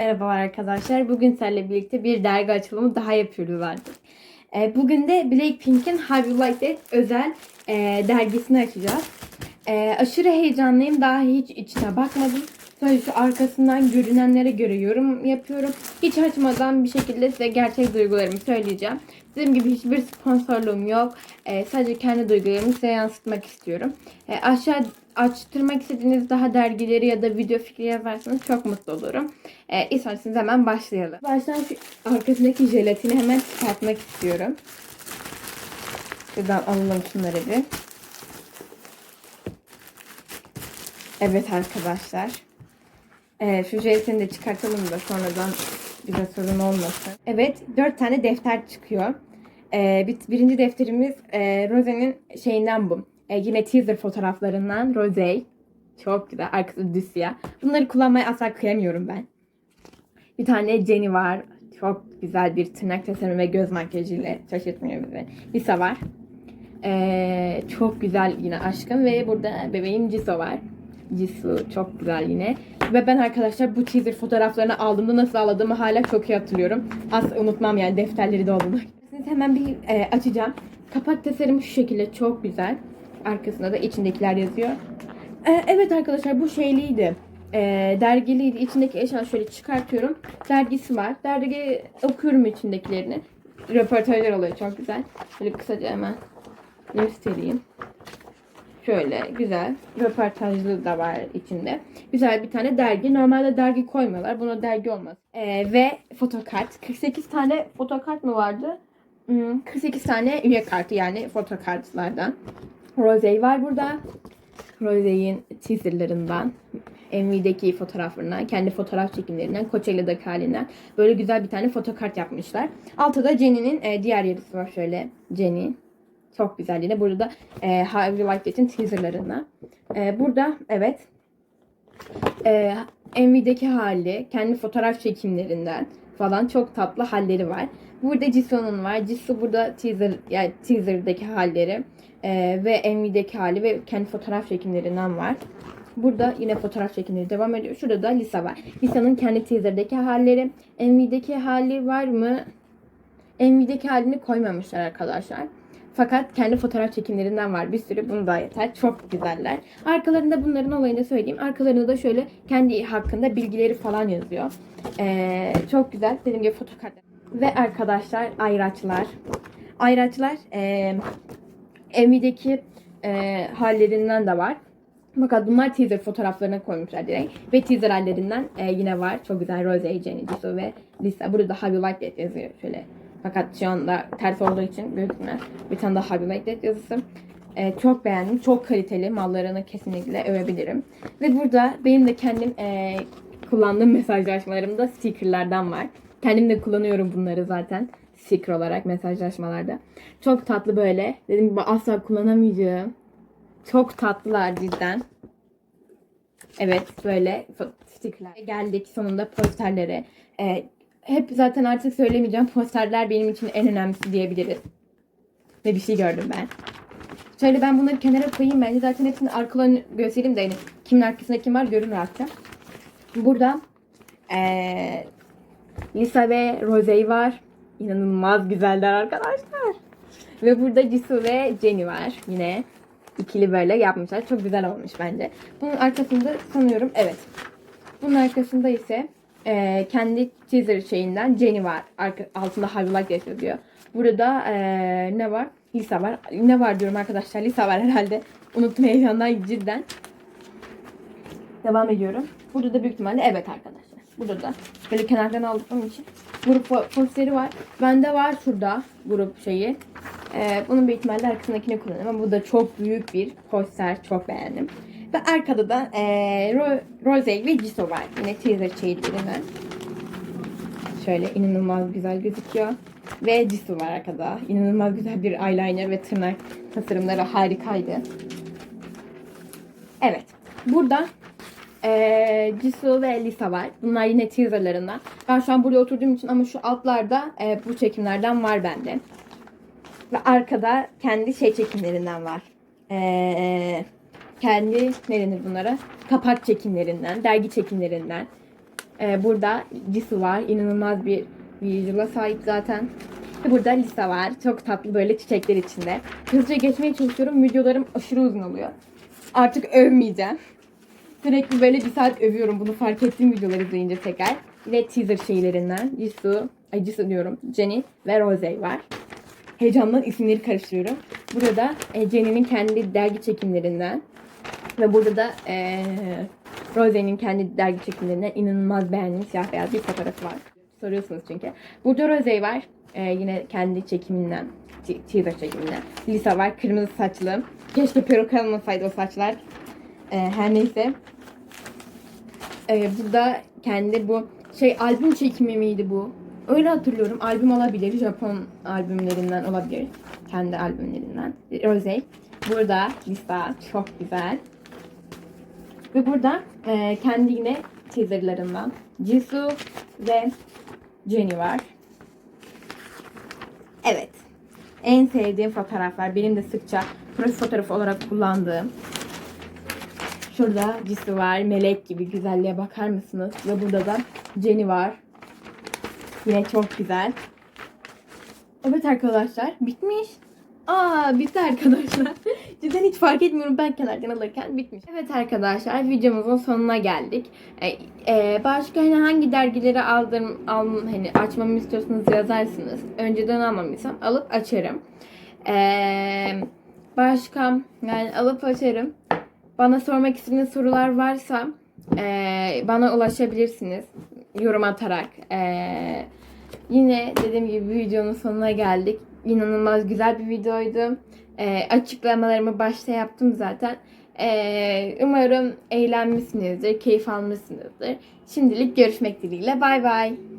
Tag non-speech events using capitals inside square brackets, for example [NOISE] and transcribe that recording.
Merhabalar arkadaşlar. Bugün sizlerle birlikte bir dergi açılımı daha yapıyoruz artık. Ee, bugün de Blackpink'in How You Like That özel e, dergisini açacağız. Ee, aşırı heyecanlıyım. Daha hiç içine bakmadım. Sadece şu arkasından görünenlere göre yorum yapıyorum. Hiç açmadan bir şekilde size gerçek duygularımı söyleyeceğim. Dediğim gibi hiçbir sponsorluğum yok. Ee, sadece kendi duygularımı size yansıtmak istiyorum. Ee, aşağı açtırmak istediğiniz daha dergileri ya da video fikri yazarsanız çok mutlu olurum. Ee, isterseniz hemen başlayalım. Baştan şu arkasındaki jelatini hemen çıkartmak istiyorum. Şuradan alalım şunları bir. Evet arkadaşlar. Ee, şu jelatini de çıkartalım da sonradan bize sorun olmasın. Evet dört tane defter çıkıyor. Ee, bir, birinci defterimiz e, Rose'nin şeyinden bu. E, yine teaser fotoğraflarından Rose. Çok güzel. Arkası düz. Bunları kullanmaya asla kıyamıyorum ben. Bir tane Jenny var. Çok güzel bir tırnak tasarımı ve göz makyajıyla şaşırtmıyor bizi. Lisa var. Ee, çok güzel yine aşkım ve burada bebeğim Jisoo var. Jisoo çok güzel yine. Ve ben arkadaşlar bu teaser fotoğraflarını aldığımda nasıl ağladığımı hala çok iyi hatırlıyorum. Asla unutmam yani defterleri. [LAUGHS] Siz hemen bir e, açacağım. Kapak tasarımı şu şekilde çok güzel. Arkasında da içindekiler yazıyor. E, evet arkadaşlar bu şeyliydi. E, dergiliydi. İçindeki eşya şöyle çıkartıyorum. Dergisi var. Dergi okuyorum içindekilerini. Röportajlar oluyor çok güzel. Şöyle kısaca hemen göstereyim. Şöyle güzel. Röportajlı da var içinde. Güzel bir tane dergi. Normalde dergi koymuyorlar. Buna dergi olmaz. Ee, ve fotokart. 48 tane fotokart mı vardı? Hmm, 48 tane üye kartı yani fotokartlardan. Rose var burada. Rose'nin teaserlarından, MV'deki fotoğraflarından, kendi fotoğraf çekimlerinden, Coachella'daki halinden böyle güzel bir tane fotokart yapmışlar. Altta da Jenny'nin e, diğer yarısı var şöyle. Jenny. Çok güzel yine. Burada da e, How You Like That'in teaserlarından. E, burada evet e, MV'deki hali, kendi fotoğraf çekimlerinden falan çok tatlı halleri var. Burada Jisoo'nun var. Jisoo burada teaser yani teaser'daki halleri e, ve MV'deki hali ve kendi fotoğraf çekimlerinden var. Burada yine fotoğraf çekimleri devam ediyor. Şurada da Lisa var. Lisa'nın kendi teaser'daki halleri. MV'deki hali var mı? MV'deki halini koymamışlar arkadaşlar. Fakat kendi fotoğraf çekimlerinden var bir sürü. Bunu da yeter. Çok güzeller. Arkalarında bunların olayını söyleyeyim. Arkalarında da şöyle kendi hakkında bilgileri falan yazıyor. Ee, çok güzel. Dediğim gibi fotokart. Ve arkadaşlar ayraçlar. Ayraçlar e, MV'deki e, hallerinden de var. Fakat bunlar teaser fotoğraflarına koymuşlar direkt. Ve teaser hallerinden e, yine var. Çok güzel Rose, Jenny, Jisoo ve Lisa. Burada Like That yazıyor şöyle. Fakat şu anda ters olduğu için gözükmez. Bir tane daha Like That yazısı. E, çok beğendim. Çok kaliteli. Mallarını kesinlikle övebilirim. Ve burada benim de kendim e, kullandığım mesajlaşmalarımda stickerlardan var. Kendim de kullanıyorum bunları zaten. Sticker olarak mesajlaşmalarda. Çok tatlı böyle. Dediğim gibi asla kullanamayacağım. Çok tatlılar cidden. Evet böyle stickerler. Geldik sonunda posterlere. Ee, hep zaten artık söylemeyeceğim. Posterler benim için en önemlisi diyebiliriz. Ve bir şey gördüm ben. Şöyle ben bunları kenara koyayım. Bence zaten hepsinin arkalarını göstereyim de yani kimin arkasında kim var görün rahatça. Burada ee, Lisa ve Rose var. İnanılmaz güzeller arkadaşlar. Ve burada Jisoo ve Jenny var yine. ikili böyle yapmışlar. Çok güzel olmuş bence. Bunun arkasında sanıyorum evet. Bunun arkasında ise e, kendi teaser şeyinden Jenny var. Arka, altında That yazıyor. Burada e, ne var? Lisa var. Ne var diyorum arkadaşlar. Lisa var herhalde. Unuttum heyecandan cidden. Devam ediyorum. Burada da büyük ihtimalle evet arkadaşlar. Burada da böyle kenardan aldığım için grup po- posteri var. Bende var şurada grup şeyi. Ee, bunun büyük ihtimalle arkasındakini kullanırım ama bu da çok büyük bir poster. Çok beğendim. Ve arkada da ee, Ro- Rose ve Jisoo var. Yine teaser şeylerinden. Şöyle inanılmaz güzel gözüküyor. Ve Jisoo var arkada. İnanılmaz güzel bir eyeliner ve tırnak tasarımları harikaydı. Evet. Burada ee, Jisoo ve Lisa var. Bunlar yine teaserlarından. Ben şu an buraya oturduğum için ama şu altlarda e, bu çekimlerden var bende. Ve arkada kendi şey çekimlerinden var. Ee, kendi ne denir bunlara? Kapak çekimlerinden, dergi çekimlerinden. Ee, burada Jisoo var. İnanılmaz bir visual'a sahip zaten. Burada Lisa var. Çok tatlı böyle çiçekler içinde. Hızlıca geçmeye çalışıyorum. Videolarım aşırı uzun oluyor. Artık övmeyeceğim. Sürekli böyle bir saat övüyorum. Bunu fark ettiğim videoları izleyince tekrar. Ve teaser şeylerinden Jisoo, ay Jisoo diyorum. Jenny ve Rose var. Heyecandan isimleri karıştırıyorum. Burada e, Jenny'nin kendi dergi çekimlerinden ve burada da e, Rose'nin kendi dergi çekimlerinden inanılmaz beğendiğim siyah beyaz bir fotoğrafı var. Soruyorsunuz çünkü. Burada Rose var. E, yine kendi çekiminden. te- Teaser çekiminden. Lisa var. Kırmızı saçlı. Keşke peruk almasaydı o saçlar. E, her neyse. E, burada kendi bu şey albüm çekimi miydi bu? Öyle hatırlıyorum. Albüm olabilir. Japon albümlerinden olabilir. Kendi albümlerinden. Rose. Burada Lisa. Çok güzel. Ve burada e, kendi yine teaserlarından Jisoo ve Jenny var. Evet. En sevdiğim fotoğraflar. Benim de sıkça profil fotoğrafı olarak kullandığım. Şurada Jisoo var. Melek gibi güzelliğe bakar mısınız? Ve burada da Jenny var. Yine çok güzel. Evet arkadaşlar bitmiş. Aa bitti arkadaşlar. [LAUGHS] Cidden hiç fark etmiyorum ben kenardan alırken bitmiş. Evet arkadaşlar videomuzun sonuna geldik. Ee, e, başka hani hangi dergileri aldım, alm, hani açmamı istiyorsanız yazarsınız. Önceden almamışsam alıp açarım. Ee, başka yani alıp açarım. Bana sormak istediğiniz sorular varsa e, bana ulaşabilirsiniz yorum atarak. E, yine dediğim gibi videonun sonuna geldik. İnanılmaz güzel bir videoydu. E, açıklamalarımı başta yaptım zaten. E, umarım eğlenmişsinizdir, keyif almışsınızdır. Şimdilik görüşmek dileğiyle. Bay bay.